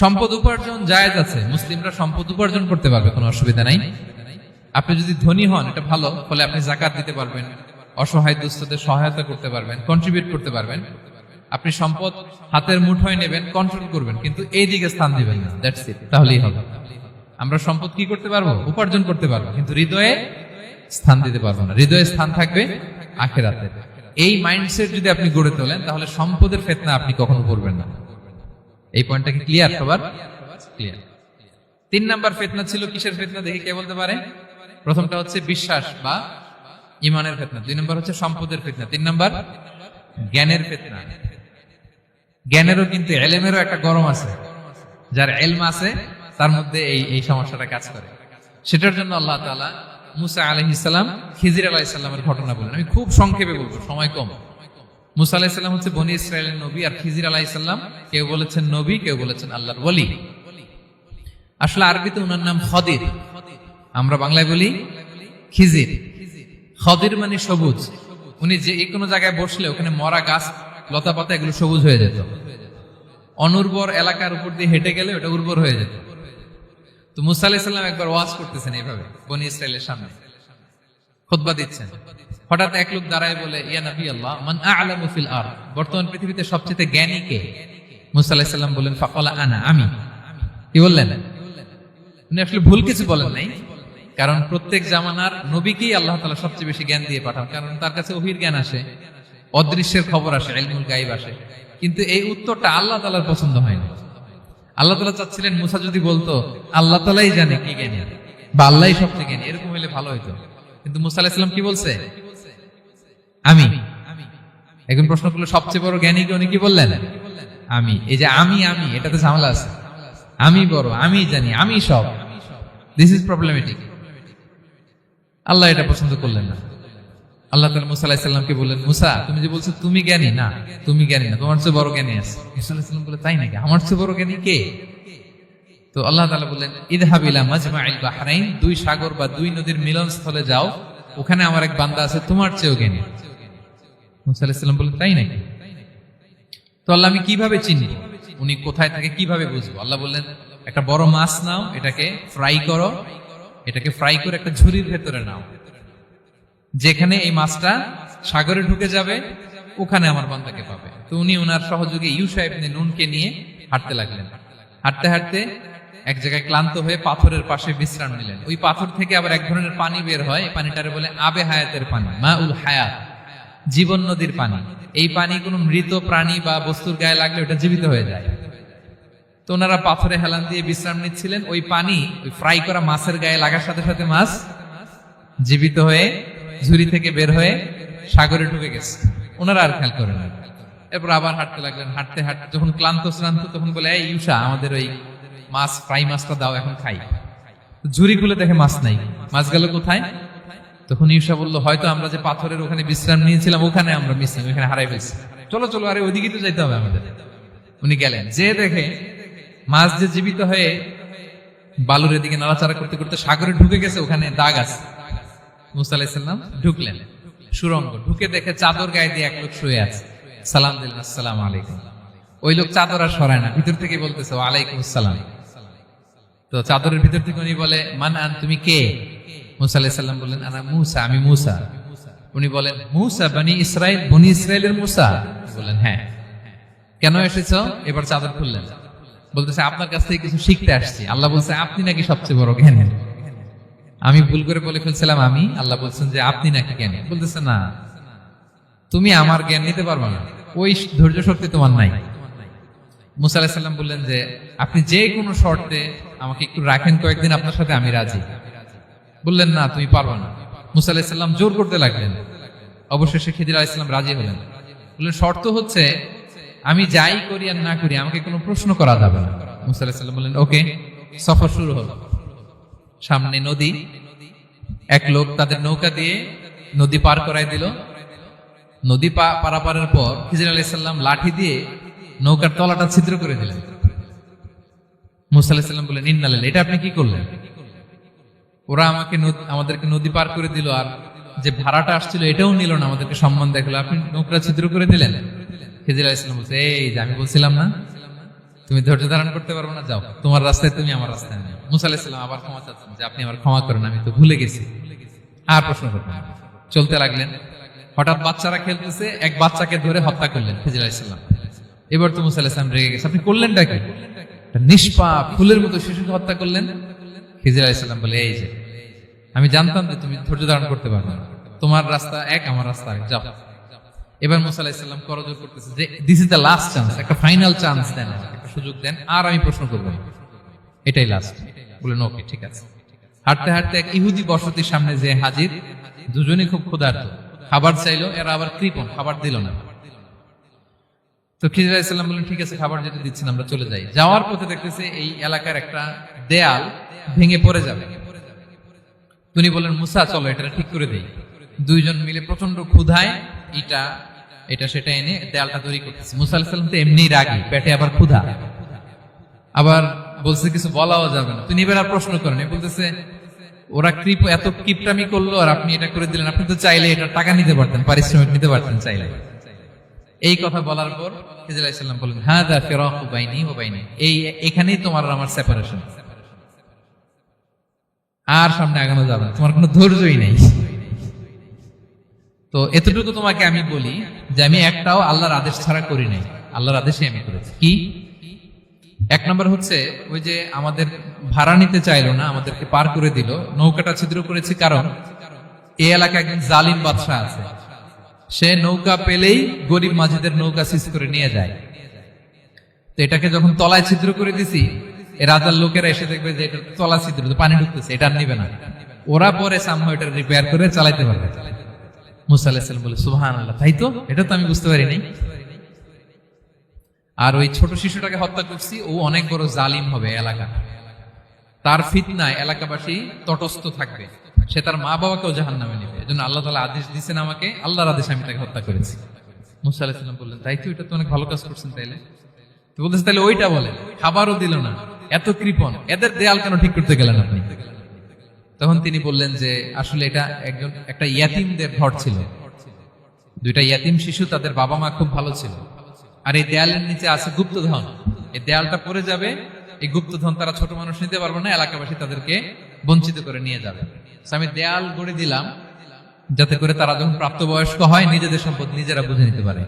সম্পদ উপার্জন জায়েজ আছে, মুসলিমরা সম্পদ উপার্জন করতে পারবে, কোনো অসুবিধা নাই। আপনি যদি ধনী হন, এটা ভালো, ফলে আপনি জাকাত দিতে পারবেন, অসহায় দুস্থদের সহায়তা করতে পারবেন কন্ট্রিবিউট করতে পারবেন। আপনি সম্পদ হাতের মুঠোয় নেবেন কন্ট্রোল করবেন, কিন্তু এই দিকে স্থান দিবেন না দ্যাটস ইট তাহলেই হবে। আমরা সম্পদ কি করতে পারব? উপার্জন করতে পারব, কিন্তু হৃদয়ে স্থান দিতে পারব না। হৃদয়ে স্থান থাকবে আখেরাতে। এই মাইন্ডসেট যদি আপনি গড়ে তোলেন, তাহলে সম্পদের ফেতনা আপনি কখনো করবেন না। এই পয়েন্টটা কি ক্লিয়ার সবার ক্লিয়ার তিন নাম্বার ফেতনা ছিল কিসের ফেতনা দেখে কে বলতে পারে? প্রথমটা হচ্ছে বিশ্বাস বা ইমানের ফেতনা। দুই নম্বর হচ্ছে সম্পদের ফেতনা। তিন নাম্বার, জ্ঞানের ফেতনা। জ্ঞানেরও কিন্তু এলেমেরও একটা গরম আছে। যার এলম আছে, তার মধ্যে এই এই সমস্যাটা কাজ করে। সেটার জন্য আল্লাহ তাআলা মুসা আলহিসাল্লাম খিজির আলাহিসাল্লামের ঘটনা বলেন আমি খুব সংক্ষেপে বলব, সময় কম। মুসা আলাহিসাল্লাম হচ্ছে বনি ইসরায়েলের নবী আর খিজির আলাহিসাল্লাম কেউ বলেছেন নবী, কেউ বলেছেন আল্লাহর বলি আসলে আরবিতে ওনার নাম খদির। আমরা বাংলায় বলি খিজির। খদির মানে সবুজ। উনি যে কোনো জায়গায় বসলে ওখানে মরা গাছ লতা পাতা এগুলো সবুজ হয়ে যেত। অনুর্বর এলাকার উপর দিয়ে হেঁটে গেলে ওটা উর্বর হয়ে যেত। তো মুসা আলাহিসাল্লাম একবার ওয়াজ করতেছেন এইভাবে, বনি ইসরায়েলের সামনে। খুতবা দিচ্ছেন। হঠাৎ এক লোক দাঁড়ায় বলে, ইয়া নবী আল্লাহ, মান আ'লামু ফিল আর বর্তমান পৃথিবীতে সবচেয়ে জ্ঞানী কে? মুসা আলাইহিস সালাম বলেন, ফাকালা আনা, আমি। কি বললেন? উনি আসলে ভুল কিছু বলেন নাই, কারণ প্রত্যেক জামানার নবীকেই আল্লাহ তাআলা সবচেয়ে বেশি জ্ঞান দিয়ে পাঠান, কারণ তার কাছে ওহির জ্ঞান আসে, অদৃশ্যের খবর আসে, ইলমুল গাইব আসে। কিন্তু এই উত্তরটা আল্লাহ তাআলার পছন্দ হয় না আল্লাহ তাআলা চাচ্ছিলেন মুসা যদি বলতো, আল্লাহ তাআলাই জানে কি জ্ঞানী বা আল্লাহই সবচেয়ে জ্ঞানী। এরকম হলে ভালো হতো কিন্তু মুসা কি বলছে? আমি। এখন প্রশ্ন করল, সবচেয়ে বড় জ্ঞানী উনি কি বললেন? আমি। এই যে আমি আমি, এটাতে ঝামেলা আছে। আমি বড়, আমি জানি, আমি সব। দিস ইজ প্রবলেমেটিক আল্লাহ এটা পছন্দ করলেন না। আল্লাহ তালা মুসা আলাহিসাল্লামকে বললেন, মুসা, তুমি যে বলছো তুমি জ্ঞানী, না, তুমি জ্ঞানী না, তোমার চেয়ে বড় জ্ঞানী আছে। মুসা আলাহিসাল্লাম বলে তাই নাকি? আমার চেয়ে বড় জ্ঞানী কে? তো আল্লাহ তালা বললেন ইদহাবিলা মাজমাইল বাহরাইন, দুই সাগর বা দুই নদীর মিলনস্থলে যাও, ওখানে আমার এক বান্দা আছে তোমার চেয়েও জ্ঞানী। মুসা আলাহিসাল্লাম বললেন, তাই নাকি? তো আল্লাহ আমি কীভাবে চিনি? উনি কোথায় থাকে কীভাবে বুঝব? আল্লাহ বললেন, একটা বড় মাছ নাও, এটাকে ফ্রাই করো, এটাকে ফ্রাই করে একটা ঝুড়ির ভেতরে নাও। যেখানে এই মাছটা সাগরে ঢুকে যাবে, ওখানে আমার বান্দাকে পাবে। তো উনি ওনার সহযোগী ইউসা ইবনে নুনকে নিয়ে হাঁটতে লাগলেন। হাঁটতে হাঁটতে এক জায়গায় ক্লান্ত হয়ে পাথরের পাশে বিশ্রাম নিলেন। ওই পাথর থেকে আবার এক ধরনের পানি বের হয়। পানিটারে বলে আবে হায়াতের পানি মা উল হায়াত, জীবন নদীর পানি। এই পানি কোনো মৃত প্রাণী বা বস্তুর গায়ে লাগলে ওটা জীবিত হয়ে যায়। তো ওনারা পাথরে হেলান দিয়ে বিশ্রাম নিচ্ছিলেন। ওই পানি, ওই ফ্রাই করা মাছের গায়ে লাগার সাথে সাথে মাছ জীবিত হয়ে, ঝুড়ি থেকে বের হয়ে সাগরে ঢুকে গেছে। ওনারা আর খেয়াল করেন এরপর আবার হাঁটতে লাগলেন। হাঁটতে হাঁটতে যখন ক্লান্ত শ্রান্ত, তখন বলে, এই ইউসা আমাদের ওই মাছ, ফ্রাই মাছটা দাও, এখন খাই। ঝুড়ি খুলে দেখে মাছ নাই। মাছ গেল কোথায়? তখন ইউসা বলল, হয়তো আমরা যে পাথরের ওখানে বিশ্রাম নিয়েছিলাম, ওখানে আমরা মিস ওখানে হারাই ফেলছি। চলো চলো, আরে ওইদিকে তো যাইতে হবে আমাদের। উনি গেলেন। যে দেখে মাছ যে জীবিত হয়ে বালুর এদিকে নাড়াচাড়া করতে করতে সাগরে ঢুকে গেছে, ওখানে দাগ আছে। মুসা আলাইসাল্লাম ঢুকলেন। সুরঙ্গ, ঢুকে দেখে চাদর গায়ে দিয়ে এক লোক শুয়ে আছে। সালাম দিলেন, আসসালাম আলাইকুম। ওই লোক চাদর আর সরায় না, ভিতর থেকে বলতেছে, ওয়ালাইকুম আসসালাম। তো চাদরের ভিতর থেকে উনি বলে, মান আন, তুমি কে? মুসা আলাইসাল্লাম বললেন, আনা মুসা, আমি মুসা। উনি বলেন, মুসা, বানি ইসরায়েল বনি ইসরায়েলের মুসা? বললেন হ্যাঁ। কেন এসেছ? এবার চাদর খুললেন। বলতেছে, আপনার কাছ থেকে কিছু শিখতে আসছি। আল্লাহ বলছে, আপনি নাকি সবচেয়ে বড় জ্ঞানী? আমি ভুল করে বলে ফেলছিলাম, আমি? আল্লাহ বলছেন যে, আপনি নাকি জ্ঞানী? বলতেছে, না। তুমি আমার জ্ঞান নিতে পারবে না। ওই ধৈর্য শক্তি তোমার নাই। মুসা বললেন যে, আপনি যে কোনো শর্তে আমাকে একটু রাখেন কয়েকদিন, আপনার সাথে আমি রাজি। বললেন, না, তুমি পারবে না। মুসা জোর করতে লাগলেন। অবশেষে খিদির আলাইসাল্লাম রাজি হলেন। বললেন, শর্ত হচ্ছে, আমি যাই করি আর না করি, আমাকে কোনো প্রশ্ন করা যাবে না। মুসা বললেন, ওকে, সফর শুরু হলো সামনে নদী, এক লোক তাদের নৌকা দিয়ে নদী পার করাই দিল। নদী পারাপারের পর খিজির আলাইসাল্লাম লাঠি দিয়ে নৌকার তলাটা ছিদ্র করে দিলেন। মুসা আলাহিসাল্লাম বললেন ইন্নালেন এটা আপনি কি করলেন? ওরা আমাকে আমাদেরকে নদী পার করে দিল আর যে ভাড়াটা আসছিল এটাও নিল না, আমাদেরকে সম্মান দেখল। আপনি নৌকা ছিদ্র করে দিলেন? আলাইসাল্লাম বলছে, এই যে আমি বলছিলাম না, তুমি ধৈর্য ধারণ করতে পারবে না, যাও। তোমার রাস্তায় তুমি, আমার রাস্তায় নেই মুসা আলাহিসাল্লাম আবার ক্ষমা চাচ্ছেন যে, আপনি আমার ক্ষমা করেন, আমি তো ভুলে গেছি। আর প্রশ্ন করবেন চলতে লাগলেন। হঠাৎ বাচ্চারা খেলতেছে, এক বাচ্চাকে ধরে হত্যা করলেন আলাইসাল্লাম এবার তো মুসা আলাহিসাম রেগে গেছে। আপনি করলেনটা কি? নিষ্পাপ, ফুলের মতো শিশুকে হত্যা করলেন? খিজির আলাইসাল্লাম বলে, এই যে, আমি জানতাম যে তুমি ধৈর্য ধারণ করতে পারবে তোমার রাস্তা এক, আমার রাস্তা এক যাও। এবার মুসা আলাহিসাল্লাম করজোর করতেছে যে this is the last chance একটা ফাইনাল চান্স দেন, একটা সুযোগ দেন, আর আমি প্রশ্ন করব। এটাই লাস্ট বললেন ওকে ঠিক আছে। হাঁটতে হাঁটতে এক ইহুদি বসতির সামনে যে হাজির। দুজনই খুব ক্ষুধার্ত। খাবার চাইলো, এরা আবার কৃপণ, খাবার দিল না। তো খিজির আলাইসাল্লাম বললেন, ঠিক আছে, খাবার যেটা দিচ্ছেন আমরা চলে যাই। যাওয়ার পথে দেখতেছে এই এলাকার একটা দেয়াল ভেঙে পড়ে যাবে। তিনি বললেন, মুসা, চলো এটা ঠিক করে দেই। দুইজন মিলে প্রচণ্ড ক্ষুধায় এটা এটা, সেটা এনে দেয়ালটা তৈরি করতেছে। মুসা আলাহিসাল্লাম তো এমনি রাগি, পেটে আবার ক্ষুধা। আবার বলছে, কিছু বলাও যাবে না। তিনি এবার আর প্রশ্ন করেন বলতেছে, ওরা কৃপ, এত কিপটামি করল আর আপনি এটা করে দিলেন। আপনি তো চাইলে এটা টাকা নিতে পারতেন, পারিশ্রমিক নিতে পারতেন চাইলে এই কথা বলার পর খিজির আলাইসাল্লাম বললেন হ্যাঁ ফেরাক বাইনি ও বাইনি। এই এখানেই তোমার আমার সেপারেশন আর সামনে আগানো যাবে না, তোমার কোনো ধৈর্যই নেই। তো এতটুকু তোমাকে আমি বলি যে আমি একটাও আল্লাহর আদেশ ছাড়া করি নাই। আল্লাহর আদেশে আমি করেছি। কি? এক নম্বর হচ্ছে ওই যে আমাদের ভাড়া নিতে চাইলো না, আমাদেরকে পার করে দিল, নৌকাটা ছিদ্র করেছি কারণ এই এলাকায় একজন জালিম বাদশাহ আছে। সে নৌকা পেলেই গরিব মাঝিদের নৌকা সিজ করে নিয়ে যায়। তো এটাকে যখন তলায় ছিদ্র করে দিছি রাজার লোকেরা এসে দেখবে যে এটা তলা ছিদ্র পানি ঢুকতেছে, এটা নিবে না। ওরা পরে সামহ এটা রিপেয়ার করে চালাইতে পারবে। মুসা বলে সুহান আল্লাহ তাই তো? এটা তো আমি বুঝতে পারিনি। আর ওই ছোট শিশুটাকে হত্যা করছি, ও অনেক বড় জালিম হবে এলাকা। তার ফিতনায় এলাকাবাসী তটস্থ থাকবে। সে তার মা বাবাকেও জাহান নামে নেবে। এজন্য আল্লাহ তালা আদেশ দিচ্ছেন আমাকে, আল্লাহর আদেশ আমি তাকে হত্যা করেছি। মুসা আলাহিসাল্লাম বললেন, তাই তো এটা তো অনেক ভালো কাজ করছেন তাইলে? তো বলতেছে তাহলে ওইটা বলেন, খাবারও দিল না, এত কৃপণ, এদের দেয়াল কেন ঠিক করতে গেলেন আপনি? তখন তিনি বললেন যে, আসলে এটা একজন, একটা ইয়াতিমদের ঘর ছিল। দুইটা ইয়াতিম শিশু, তাদের বাবা মা খুব ভালো ছিল। আর এই দেয়ালের নিচে আছে গুপ্তধন। এই দেয়ালটা পড়ে যাবে, এই গুপ্তধন তারা ছোট মানুষ নিতে পারবে না, এলাকাবাসী তাদেরকে বঞ্চিত করে নিয়ে যাবে। আমি দেয়াল গড়ে দিলাম, যাতে করে তারা যখন প্রাপ্তবয়স্ক হয়, নিজেদের সম্পদ নিজেরা বুঝে নিতে পারে।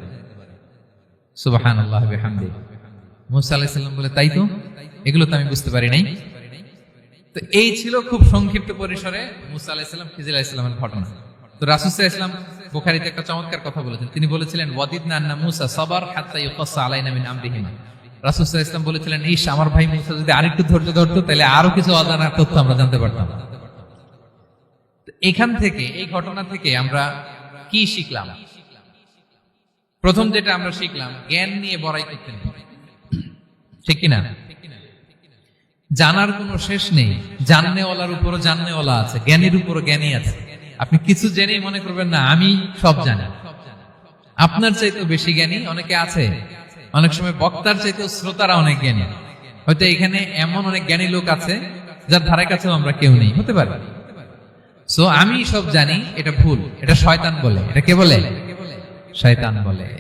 বলে, তাই তো? এগুলো তো আমি বুঝতে পারি নাই। তো এই ছিল খুব সংক্ষিপ্ত পরিসরে মুসা আলাহিসাল্লাম ঘটনা। তো রাসুসাহ ইসলাম বুখারিতে একটা চমৎকার কথা বলেছেন। তিনি বলেছিলেন ওয়াদিদ নান্না মুসা সবার হাত্তা রাসুসাহ ইসলাম বলেছিলেন ইস আমার ভাই মুসা যদি আরেকটু ধৈর্য ধরতো, তাহলে আরও কিছু অজানা তথ্য আমরা জানতে পারতাম। এখান থেকে, এই ঘটনা থেকে আমরা কি শিখলাম? প্রথম যেটা আমরা শিখলাম, জ্ঞান নিয়ে বড়াই করতে নেই ঠিক কিনা? জানার কোনো শেষ নেই। জাননেওয়ালার উপরও জাননেওয়ালা আছে, জ্ঞানীর উপরও জ্ঞানী আছে। আপনি কিছু জেনেই মনে করবেন না, আমি সব জানি। আপনার চাইতেও বেশি জ্ঞানী অনেকে আছে। অনেক সময় বক্তার চাইতেও শ্রোতারা অনেক জ্ঞানী। হয়তো এখানে এমন অনেক জ্ঞানী লোক আছে, যার ধারে কাছেও আমরা কেউ নেই, হতে পারে। সো আমি সব জানি এটা ভুল। এটা শয়তান বলে। এটা কে বলে? শয়তান বলে।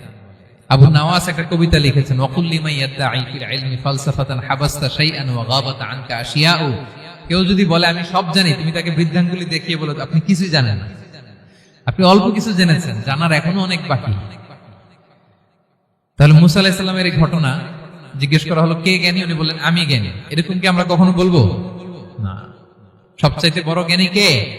আবু নওয়াজ একটা কবিতা লিখেছেন ওয়াকুল্লিমা ইয়াদদাঈ ফিল ইলমি ফালসাফাতান হাবাসতা শাইআন ওয়া গাবাত আনকা আশিয়াউ। কেউ যদি বলে, আমি সব জানি, তুমি তাকে বৃদ্ধাঙ্গুলি দেখিয়ে বলো, আপনি কিছুই জানেন না। আপনি অল্প কিছু জেনেছেন, জানার এখনও অনেক বাকি। তাহলে মুসা আলাইহিস সালামের এই ঘটনা জিজ্ঞেস করা হলো, কে জ্ঞানী? উনি বললেন, আমি জ্ঞানী। এরকম কি আমরা কখনো বলব? না। সবচাইতে বড় জ্ঞানী কে?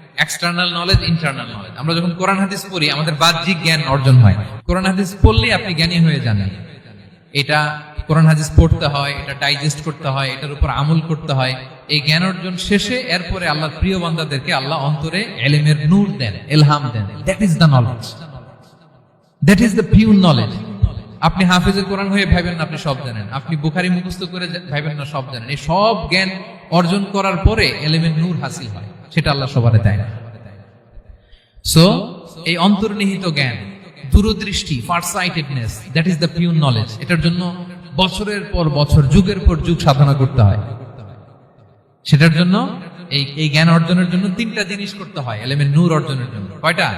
এক্সটার্নাল নলেজ ইন্টারনাল নলেজ আমরা যখন কোরআন হাদিস পড়ি, আমাদের বাহ্যিক জ্ঞান অর্জন হয়। কোরআন হাদিস পড়লে আপনি জ্ঞানী হয়ে যান। এটা কোরআন হাদিস পড়তে হয়, এটা ডাইজেস্ট করতে হয়, এটার উপর আমল করতে হয়। এই জ্ঞান অর্জন শেষে এরপরে আল্লাহর প্রিয় বান্দাদেরকে আল্লাহ অন্তরে এলেমের নূর দেন, এলহাম দেন। That is the knowledge that is the pure knowledge আপনি হাফিজের কোরআন হয়ে ভাবেন না, আপনি সব জানেন। আপনি বুখারি মুখস্থ করে ভাবেন না, সব জানেন। এই সব জ্ঞান অর্জন করার পরে এলেমের নূর হাসিল হয়। সেটা আল্লাহ সবারে দেয় না। সো এই অন্তর্নিহিত জ্ঞান, দূরদৃষ্টি farsightedness that is the pure knowledge এটার জন্য বছরের পর বছর, যুগের পর যুগ সাধনা করতে হয়। সেটার জন্য এই এই জ্ঞান অর্জনের জন্য তিনটা জিনিস করতে হয়, এলেমের নূর অর্জনের জন্য। কয়টা?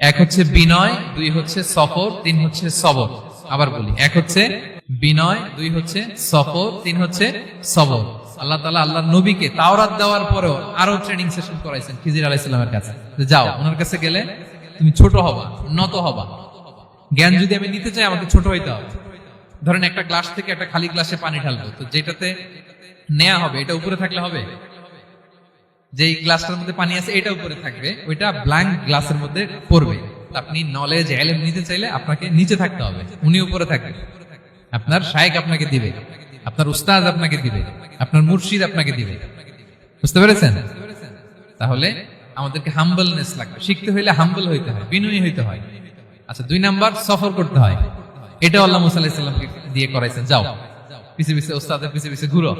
এক হচ্ছে বিনয়, দুই হচ্ছে সফর, তিন হচ্ছে সবর। আবার বলি, এক হচ্ছে বিনয়, দুই হচ্ছে সফর, তিন হচ্ছে সবর। আল্লাহ তালা আল্লাহ নবীকে তাওরাত দেওয়ার পরেও আরও ট্রেনিং সেশন করাইছেন খিজির আলাইসাল্লামের কাছে। যাও, ওনার কাছে গেলে তুমি ছোট হবা, নত হবা। জ্ঞান যদি আমি নিতে চাই, আমাকে ছোট হইতে হবে। ধরেন একটা গ্লাস থেকে একটা খালি গ্লাসে পানি ঢালবো, তো যেটাতে নেওয়া হবে, এটা উপরে থাকলে হবে? যে গ্লাসটার মধ্যে পানি আছে, এটা উপরে থাকবে, ওইটা ব্ল্যাঙ্ক গ্লাসের মধ্যে পড়বে। আপনি নলেজ এলেম নিতে চাইলে আপনাকে নিচে থাকতে হবে, উনি উপরে থাকবে। আপনার শায়েক আপনাকে দিবে। আপনার উস্তাদ আপনাকে দিবে, আপনার মুর্শিদ আপনাকে দিবে। বুঝতে পেরেছেন? তাহলে আমাদেরকে হাম্বলনেস লাগবে। শিখতে হইলে হাম্বল হইতে হয়, বিনয়ী হইতে হয়। আচ্ছা দুই নাম্বার সফর করতে হয়। এটা আল্লাহ মুসা আলাহিসাল্লামকে দিয়ে করাইছেন। যাও, পিছে পিছে উস্তাদের পিছে পিছে ঘুরো।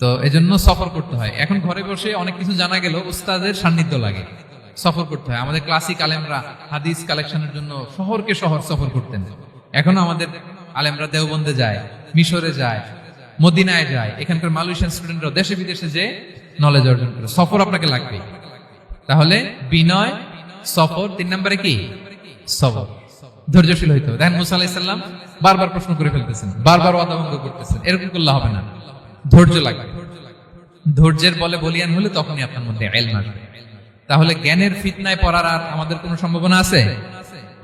তো এজন্য সফর করতে হয়। এখন ঘরে বসে অনেক কিছু জানা গেল উস্তাদের সান্নিধ্য লাগে। সফর করতে হয়। আমাদের ক্লাসিক আলেমরা হাদিস কালেকশনের জন্য শহরকে শহর সফর করতেন। এখনও আমাদের আলেমরা দেওবন্দে যায়, মিশরে যায়, মদিনায় যায়। এখানকার মালয়েশিয়ান স্টুডেন্টরা দেশে বিদেশে যে নলেজ অর্জন করে। সফর আপনাকে লাগবে তাহলে বিনয়, সফর, তিন নম্বরে কি? সবর। ধৈর্যশীল হইতে হবে। দেখেন মুসা আলাইসাল্লাম বারবার প্রশ্ন করে ফেলতেছেন, বারবার ওয়াদাভঙ্গ করতেছেন। এরকম করলে হবে না। ধৈর্য লাগবে। ধৈর্যের বলে বলিয়ান হলে তখনই আপনার মধ্যে আসবে। তাহলে জ্ঞানের ফিতনায় পড়ার আর আমাদের কোনো সম্ভাবনা আছে?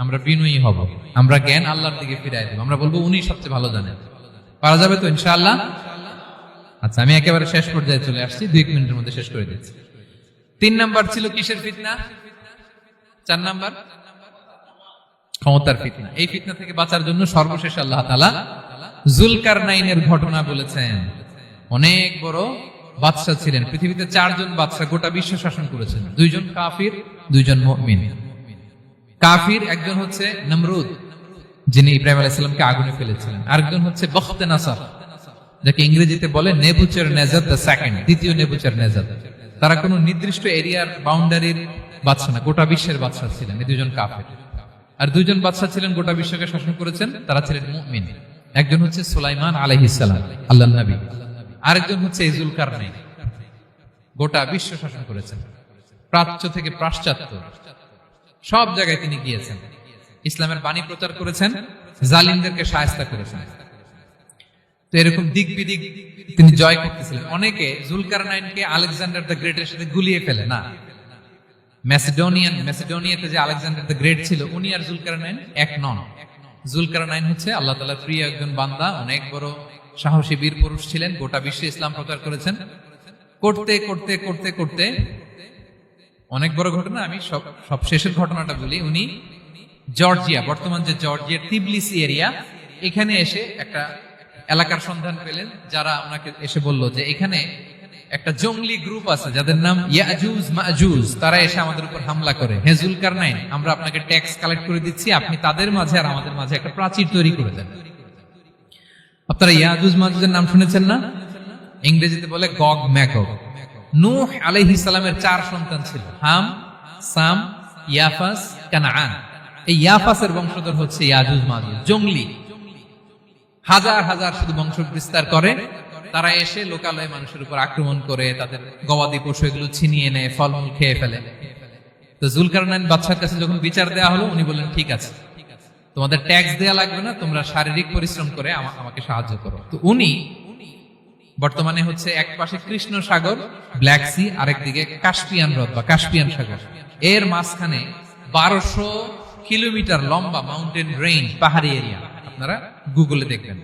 আমরা বিনয়ী হব। আমরা জ্ঞান আল্লাহর দিকে ফিরাই দেব। আমরা বলব উনি সবচেয়ে ভালো জানেন। পারা যাবে তো ইনশাআল্লাহ? আচ্ছা আমি একেবারে শেষ পর্যায়ে চলে আসছি। দুই মিনিটের মধ্যে শেষ করে দিচ্ছি। তিন নাম্বার ছিল কিসের ফিতনা? চার নাম্বার? ক্ষমতার ফিতনা। এই ফিতনা থেকে বাঁচার জন্য সর্বশেষ আল্লাহ তালা জুলকার নাইনের ঘটনা বলেছেন। অনেক বড় বাদশাহ ছিলেন। পৃথিবীতে চারজন বাদশাহ গোটা বিশ্ব শাসন করেছেন। দুইজন কাফির, দুইজন মুমিন। কাফির একজন হচ্ছে নমরুদ, যিনি ইব্রাহিম আলাইসাল্লামকে আগুনে ফেলেছিলেন। আরেকজন হচ্ছে বখতে নাসার, যাকে ইংরেজিতে বলে নেবুচার নেজাদ দ্য সেকেন্ড, দ্বিতীয় নেবুচার নেজাদ। তারা কোনো নির্দিষ্ট এরিয়ার বাউন্ডারির বাদশা না, গোটা বিশ্বের বাদশা ছিলেন, এই দুজন কাফের। আর দুইজন বাদশা ছিলেন, গোটা বিশ্বকে শাসন করেছেন, তারা ছিলেন মুমিন। একজন হচ্ছে সুলাইমান আলাইহিসসালাম আল্লাহ নবী। আরেকজন হচ্ছে ইজুল কারনাই গোটা বিশ্ব শাসন করেছেন। প্রাচ্য থেকে পাশ্চাত্য সব জায়গায় তিনি গিয়েছেন। ইসলামের বাণী প্রচার করেছেন, জালিমদেরকে সায়স্তা করেছেন। তো এরকম দিক বিদিক তিনি জয় করতেছিলেন। অনেকে জুলকার নাইনকে আলেকজান্ডার দ্য গ্রেটের সাথে গুলিয়ে ফেলে, না। ম্যাসিডোনিয়ান ম্যাসিডোনিয়াতে যে আলেকজান্ডার দ্য গ্রেট ছিল, উনি আর জুলকার নাইন এক নন। জুলকার নাইন হচ্ছে আল্লাহ তালার প্রিয় একজন বান্দা, অনেক বড় সাহসী বীর পুরুষ ছিলেন, গোটা বিশ্বে ইসলাম প্রচার করেছেন। করতে করতে করতে করতে অনেক বড় ঘটনা, আমি সব সব শেষের ঘটনাটা বলি। উনি জর্জিয়া, বর্তমান যে জর্জিয়ার তিবলিসি এরিয়া, এখানে এসে একটা এলাকার সন্ধান পেলেন, যারা ওনাকে এসে বলল যে এখানে একটা জঙ্গলি গ্রুপ আছে, যাদের নাম ইয়াজুজ, মাজুজ। তারা এসে আমাদের উপর হামলা করে। হেজুল কার নাই আমরা আপনাকে ট্যাক্স কালেক্ট করে দিচ্ছি, আপনি তাদের মাঝে আর আমাদের মাঝে একটা প্রাচীর তৈরি করে দেন। আপনারা ইয়াজুজ, মাজুজের নাম শুনেছেন না? ইংরেজিতে বলে গগ ম্যাকক নূহ আলাইহিস সালামের চার সন্তান ছিল। হাম, সাম, ইয়াফাস, কানাআন। এই ইয়াফাসের বংশধর হচ্ছে ইয়াজুজ মাজুজ জঙ্গলি। হাজার হাজার শুধু বংশ বিস্তার করে। তারা এসে লোকালয়ে মানুষের উপর আক্রমণ করে, তাদের গবাদি পশু এগুলো ছিনিয়ে নেয় ফলমূল খেয়ে ফেলে। তো জুলকারনাইন বাদশার কাছে যখন বিচার দেওয়া হলো, উনি বললেন, ঠিক আছে। তোমাদের ট্যাক্স দেয়া লাগবে না, তোমরা শারীরিক পরিশ্রম করে আমা- আমাকে সাহায্য করো। তো উনি বর্তমানে হচ্ছে এক পাশে কৃষ্ণ সাগর ব্ল্যাক সি আরেকদিকে কাস্পিয়ান হ্রদ বা কাস্পিয়ান সাগর। এর মাঝখানে বারোশো কিলোমিটার লম্বা মাউন্টেন রেঞ্জ পাহাড়ি এরিয়া আপনারা গুগলে দেখবেন।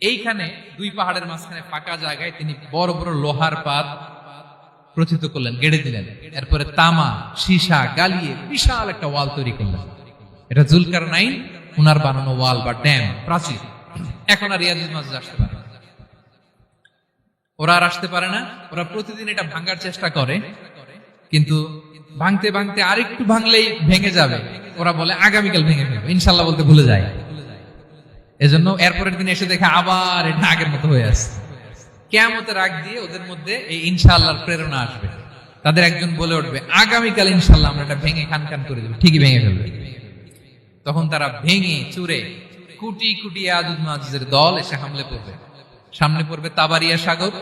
এইখানে দুই পাহাড়ের মাঝখানে ফাঁকা জায়গায় তিনি বড় বড় লোহার পাত প্রথিত করলেন, গেড়ে দিলেন। এরপরে তামা, সীসা গালিয়ে বিশাল একটা ওয়াল তৈরি করলেন। এটা জুলকার নাইন উনার বানানো ওয়াল বা ড্যাম, প্রাচীর। এখন আর রিয়াজুল আসতে পারে। ওরা আর আসতে পারে না। ওরা প্রতিদিন এটা ভাঙার চেষ্টা করে। কিন্তু ভাঙতে ভাঙতে আরেকটু ভাঙলেই ভেঙে যাবে। ওরা বলে, আগামীকাল ভেঙে ফেলবে। ইনশাল্লাহ বলতে ভুলে যায়। এজন্য এরপরের দিন এসে দেখে আবার এটা আগের মতো হয়ে আসছে। কেয়ামতের আগ দিয়ে ওদের মধ্যে এই ইনশাআল্লাহর প্রেরণা আসবে। তাদের একজন বলে উঠবে, আগামীকাল ইনশাল্লাহ আমরা এটা ভেঙে খান খান করে দেবো। ঠিকই ভেঙে ফেলবে। তখন তারা ভেঙে, চুরে, কুটি কুটি আজুদ মাজুদের দল এসে হামলে পড়বে। সামনে পড়বে তাবারিয়া সাগর।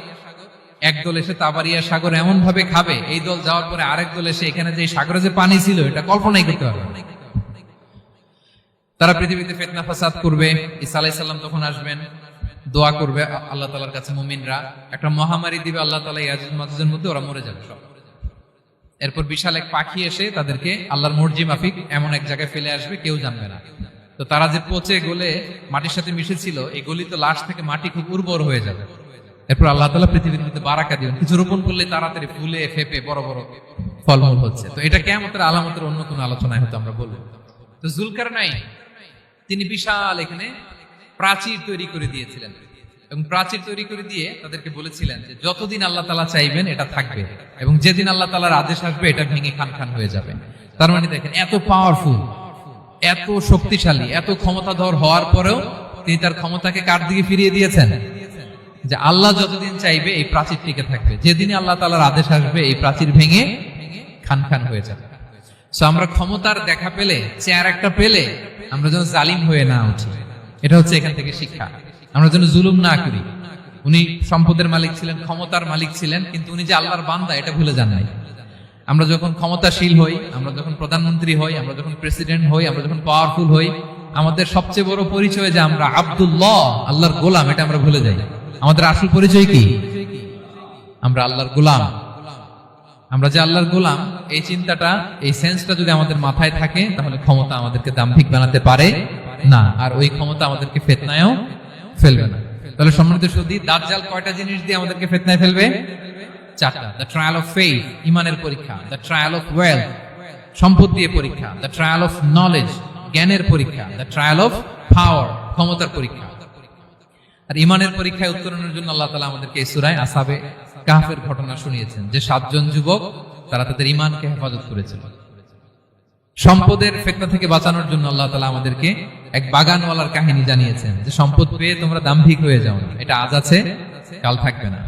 এক দল এসে তাবারিয়া সাগর এমন ভাবে খাবে, এই দল যাওয়ার পরে আরেক দল এসে এখানে যে সাগরে যে পানি ছিল, এটা কল্পনাই করতে পারবে তারা পৃথিবীতে ফেতনা ফাসাদ করবে, ঈসা আলাইসাল্লাম তখন আসবেন, দোয়া করবে আল্লাহ তালার কাছে মুমিনরা। একটা মহামারী দিবে আল্লাহ তালা ইয়াজুজ মাজুজের মধ্যে, ওরা মরে যাবে এরপর বিশাল এক পাখি এসে তাদেরকে আল্লাহর মর্জি মাফিক এমন এক জায়গায় ফেলে আসবে, কেউ জানবে না। তো তারা যে পচে গলে মাটির সাথে মিশেছিল, এই গলিত লাশ থেকে মাটি খুব উর্বর হয়ে যাবে। এরপর আল্লাহ তালা পৃথিবীর মধ্যে বারাকা দিবেন। কিছু রোপণ করলে তাড়াতাড়ি ফুলে, ফেপে বড় বড় ফলমূল হচ্ছে। তো এটা কেমতের আলামতের অন্য কোনো আলোচনায় হয়তো আমরা বলব। তো জুলকার নাই তিনি বিশাল এখানে প্রাচীর তৈরি করে দিয়েছিলেন। এবং প্রাচীর তৈরি করে দিয়ে তাদেরকে বলেছিলেন যে, যতদিন আল্লাহ তালা চাইবেন, এটা থাকবে। এবং যেদিন আল্লাহ তালার আদেশ আসবে, এটা ভেঙে খান খান হয়ে যাবে। তার মানে দেখেন, এত পাওয়ারফুল এত শক্তিশালী, এত ক্ষমতাধর হওয়ার পরেও তিনি তার ক্ষমতাকে কার দিকে ফিরিয়ে দিয়েছেন? যে আল্লাহ যতদিন চাইবে এই প্রাচীর টিকে থাকবে। যেদিনই আল্লাহ তালার আদেশ আসবে, এই প্রাচীর ভেঙে খান খান হয়ে যাবে। আমরা ক্ষমতার দেখা পেলে, চেয়ার একটা পেলে, আমরা যেন জালিম হয়ে না উঠি। এটা হচ্ছে এখান থেকে শিক্ষা। আমরা যেন জুলুম না করি। উনি সম্পদের মালিক ছিলেন, ক্ষমতার মালিক ছিলেন, কিন্তু উনি যে আল্লাহর বান্দা, এটা ভুলে যান নাই। আমরা যখন ক্ষমতাশীল হই, আমরা যখন প্রধানমন্ত্রী হই, আমরা যখন প্রেসিডেন্ট হই, আমরা যখন পাওয়ারফুল হই, আমাদের সবচেয়ে বড় পরিচয় যে আমরা আব্দুল্লাহ, আল্লাহর গোলাম, এটা আমরা ভুলে যাই। আমাদের আসল পরিচয় কি? আমরা আল্লাহর গোলাম। আমরা যে আল্লাহর গোলাম, এই চিন্তাটা, এই সেন্সটা যদি আমাদের মাথায় থাকে, তাহলে ক্ষমতা আমাদেরকে দাম্ভিক বানাতে পারে না, আর ওই ক্ষমতা আমাদেরকে ফেতনায়ও ফেলবে না। তাহলে সম্মানিত সুদী, দাজ্জাল কয়টা জিনিস দিয়ে আমাদেরকে ফেতনায় ফেলবে? চারটা দ্য ট্রায়াল অফ ফেইথ ইমানের পরীক্ষা দ্য ট্রায়াল অফ ওয়েলথ সম্পদ দিয়ে পরীক্ষা দ্য ট্রায়াল অফ নলেজ জ্ঞানের পরীক্ষা দ্য ট্রায়াল অফ পাওয়ার ক্ষমতার পরীক্ষা আর ইমানের পরীক্ষায় উত্তরণের জন্য আল্লাহ তালা আমাদেরকে সুরায় আসাবে ঘটনা শুনিয়েছেন, যে সাতজন যুবক, তারা তাদের ইমানকে হেফাজত করেছিল। সম্পদের ফেতনা থেকে বাঁচানোর জন্য আল্লাহ তালা আমাদেরকে এক বাগানওয়ালার কাহিনী জানিয়েছেন, যে সম্পদ পেয়ে তোমরা দাম্ভিক হয়ে যাও না এটা আজ আছে, কাল থাকবে না।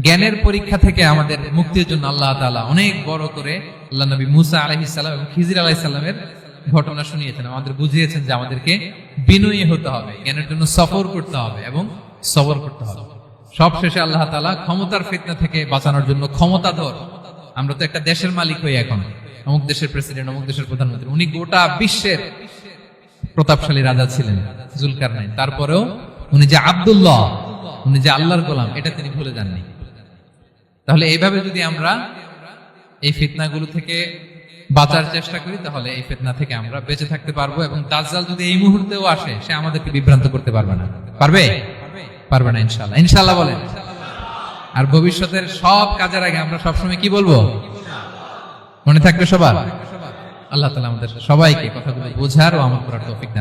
জ্ঞানের পরীক্ষা থেকে আমাদের মুক্তির জন্য আল্লাহ তাআলা অনেক বড় করে আল্লাহ নবী মুসা আলাইহিসসালাম এবং খিজির আলাইহিসসালামের ঘটনা শুনিয়েছেন। আমাদের বুঝিয়েছেন যে আমাদেরকে বিনয়ী হতে হবে, জ্ঞানের জন্য সফর করতে হবে এবং সবর করতে হবে। সব শেষে আল্লাহ তাআলা ক্ষমতার ফিতনা থেকে বাঁচানোর জন্য ক্ষমতা ক্ষমতাধর। আমরা তো একটা দেশের মালিক হই এখন। অমুক দেশের প্রেসিডেন্ট, অমুক দেশের প্রধানমন্ত্রী, উনি গোটা বিশ্বের প্রতাপশালী রাজা ছিলেন জুলকার নাই তারপরেও উনি যে আব্দুল্লাহ, উনি যে আল্লাহর গোলাম, এটা তিনি ভুলে যাননি। তাহলে এইভাবে যদি আমরা এই ফিতনাগুলো থেকে বাঁচার চেষ্টা করি, তাহলে এই ফিতনা থেকে আমরা বেঁচে থাকতে পারব এবং দাজ্জাল যদি এই মুহূর্তেও আসে, সে আমাদেরকে বিভ্রান্ত করতে পারবে না। পারবে? পারবে না ইনশাল্লাহ ইনশাল্লাহ বলেন। আর ভবিষ্যতের সব কাজের আগে আমরা সবসময় কি বলব? মনে থাকবে সবার? আল্লাহ তালা আমাদের সবাইকে কথাগুলো বোঝার ও আমল করার তৌফিক দান